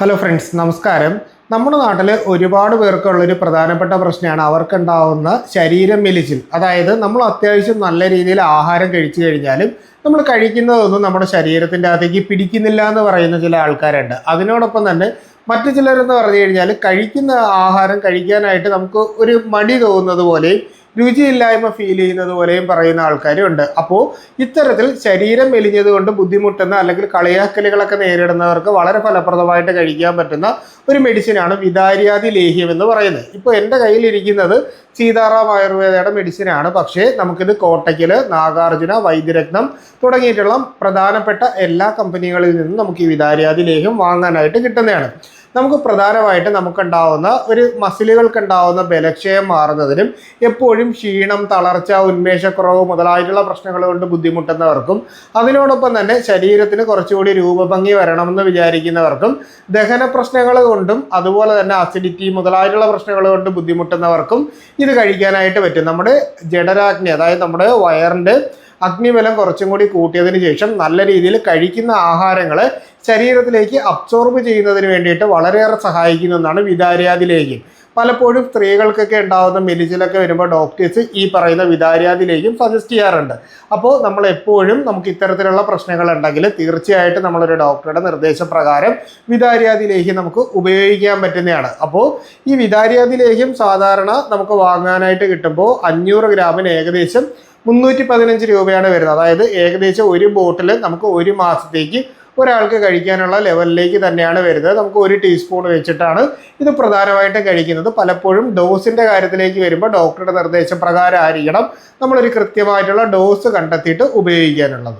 Hello friends നമസ്കാരം. നമ്മുടെ നാട്ടിൽ ഒരുപാട് പേർക്കുള്ളൊരു പ്രധാനപ്പെട്ട പ്രശ്നമാണ് അവർക്കുണ്ടാവുന്ന ശരീരം മെലിച്ചിൽ. അതായത് നമ്മൾ അത്യാവശ്യം നല്ല രീതിയിൽ ആഹാരം കഴിച്ചു കഴിഞ്ഞാലും നമ്മൾ കഴിക്കുന്നതൊന്നും നമ്മുടെ ശരീരത്തിന്റെ അകത്തേക്ക് പിടിക്കുന്നില്ല എന്ന് പറയുന്ന ചില ആൾക്കാരുണ്ട്. അതിനോടൊപ്പം തന്നെ മറ്റു ചിലരെന്ന് പറഞ്ഞു കഴിഞ്ഞാൽ കഴിക്കുന്ന ആഹാരം കഴിക്കാനായിട്ട് നമുക്ക് ഒരു മടി തോന്നുന്നത് പോലെയും രുചിയില്ലായ്മ ഫീൽ ചെയ്യുന്നത് പോലെയും പറയുന്ന ആൾക്കാരും ഉണ്ട്. അപ്പോൾ ഇത്തരത്തിൽ ശരീരം മെലിഞ്ഞത് കൊണ്ട് ബുദ്ധിമുട്ടുന്ന അല്ലെങ്കിൽ കളിയാക്കലുകളൊക്കെ നേരിടുന്നവർക്ക് വളരെ ഫലപ്രദമായിട്ട് കഴിക്കാൻ പറ്റുന്ന ഒരു മെഡിസിനാണ് വിദാരിയാതി ലേഹ്യം എന്ന് പറയുന്നത്. ഇപ്പോൾ എന്റെ കയ്യിലിരിക്കുന്നത് സീതാറാം ആയുർവേദയുടെ മെഡിസിനാണ് പക്ഷേ നമുക്കിത് കോട്ടയ്ക്കൽ നാഗാർജുന വൈദ്യരത്നം തുടങ്ങിയിട്ടുള്ള പ്രധാനപ്പെട്ട എല്ലാ കമ്പനികളിൽ നിന്നും നമുക്ക് ഈ വിദാരിയാതി ലേഹ്യം വാങ്ങാനായിട്ട് കിട്ടുന്നതാണ്. നമുക്ക് പ്രധാനമായിട്ട് നമുക്കുണ്ടാവുന്ന ഒരു മസിലുകൾക്കുണ്ടാവുന്ന ബലക്ഷയം മാറുന്നതിനും എപ്പോഴും ക്ഷീണം തളർച്ച ഉന്മേഷക്കുറവ് മുതലായിട്ടുള്ള പ്രശ്നങ്ങൾ കൊണ്ട് ബുദ്ധിമുട്ടുന്നവർക്കും അതിനോടൊപ്പം തന്നെ ശരീരത്തിന് കുറച്ചുകൂടി രൂപഭംഗി വരണമെന്ന് വിചാരിക്കുന്നവർക്കും ദഹന പ്രശ്നങ്ങൾ കൊണ്ടും അതുപോലെ തന്നെ അസിഡിറ്റി മുതലായിട്ടുള്ള പ്രശ്നങ്ങൾ കൊണ്ട് ബുദ്ധിമുട്ടുന്നവർക്കും ഇത് കഴിക്കാനായിട്ട് പറ്റും. നമ്മുടെ ജഡരാജ്ഞി അതായത് നമ്മുടെ വയറിന്റെ അഗ്നിബലം കുറച്ചും കൂടി കൂട്ടിയതിന് ശേഷം നല്ല രീതിയിൽ കഴിക്കുന്ന ആഹാരങ്ങൾ ശരീരത്തിലേക്ക് അബ്സോർബ് ചെയ്യുന്നതിന് വേണ്ടിയിട്ട് വളരെയേറെ സഹായിക്കുന്ന ഒന്നാണ് വിതാര്യാദിലേക്കും പലപ്പോഴും സ്ത്രീകൾക്കൊക്കെ ഉണ്ടാകുന്ന മെലിച്ചിലൊക്കെ വരുമ്പോൾ ഡോക്ടേഴ്സ് ഈ പറയുന്ന വിതാര്യാദിലേക്കും സജസ്റ്റ് ചെയ്യാറുണ്ട്. അപ്പോൾ നമ്മൾ എപ്പോഴും നമുക്ക് ഇത്തരത്തിലുള്ള പ്രശ്നങ്ങൾ ഉണ്ടെങ്കിൽ തീർച്ചയായിട്ടും നമ്മളൊരു ഡോക്ടറുടെ നിർദ്ദേശപ്രകാരം വിതാര്യാദിലേക്കും നമുക്ക് ഉപയോഗിക്കാൻ പറ്റുന്നതാണ്. അപ്പോൾ ഈ വിതാര്യാദിലേക്കും സാധാരണ നമുക്ക് വാങ്ങാനായിട്ട് കിട്ടുമ്പോൾ അഞ്ഞൂറ് ഗ്രാമിന് ഏകദേശം മുന്നൂറ്റി പതിനഞ്ച് രൂപയാണ് വരുന്നത്. അതായത് ഏകദേശം ഒരു ബോട്ടിൽ നമുക്ക് ഒരു മാസത്തേക്ക് ഒരാൾക്ക് കഴിക്കാനുള്ള ലെവലിലേക്ക് തന്നെയാണ് വരുന്നത്. നമുക്ക് ഒരു ടീസ്പൂൺ വെച്ചിട്ടാണ് ഇത് പ്രധാനമായിട്ടും കഴിക്കുന്നത്. പലപ്പോഴും ഡോസിന്റെ കാര്യത്തിലേക്ക് വരുമ്പോൾ ഡോക്ടറുടെ നിർദ്ദേശപ്രകാരം ആയിരിക്കണം നമ്മളൊരു കൃത്യമായിട്ടുള്ള ഡോസ് കണ്ടെത്തിയിട്ട് ഉപയോഗിക്കാനുള്ളത്.